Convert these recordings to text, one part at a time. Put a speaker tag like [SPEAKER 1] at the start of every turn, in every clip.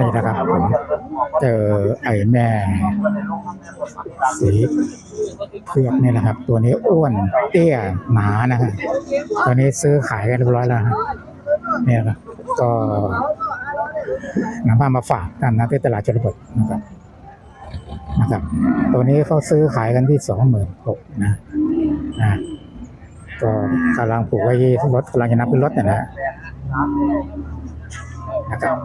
[SPEAKER 1] นี่นะครับผมเจอไอ้แม่สีเผือกนี่นะครับ ตัวนี้อ้วนเตี้ยหนานะฮะตอนนี้ซื้อขายกันเรียบร้อยแล้วฮะเนี่ยครับก็นำมามาฝากกันนะที่ตลาดจรบดนะครับนะครับ ตัวนี้เขาซื้อขายกันที่สองหมื่นหกนะนะก็กำลังผูกไว้ที่รถกำลังจะนับขึ้นรถเนี่ยนะ นะครับ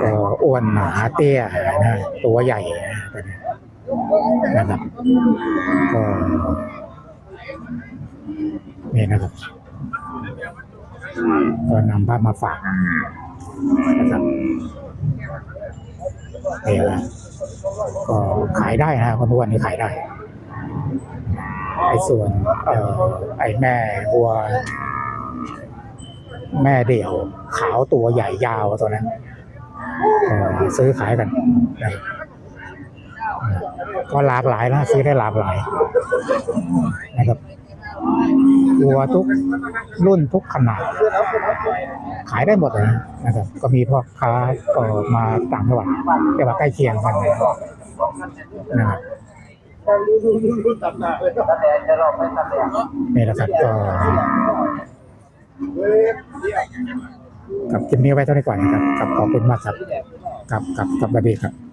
[SPEAKER 1] ก็อ้วนหนาเตี้ยนะตัวใหญ่นะครับก็นี่นะครับก็นำภาพมาฝากนะครับนี่นะก็ขายได้นะคนทุกวันนี้ขายได้ไอ้ส่วนเอ่อไอ้แม่วัว แม่เดี่ยว ขาวตัวใหญ่ยาวตัวนั้นซื้อขายกันก็หลากหลายนะซื้อได้หลากหลายนะครับวัวทุกรุ่นทุกขนาด ขายได้หมดเลยนะครับ ก็มีพ่อค้าก็มาต่างจังหวัดจังหวัดใกล้เคียงกันนะครับนี่แหละครับก็ กับคลิปนี้ไว้เท่านี้ก่อนนะครับกับขอบคุณมากครับกับกับกับสวัสดีครับ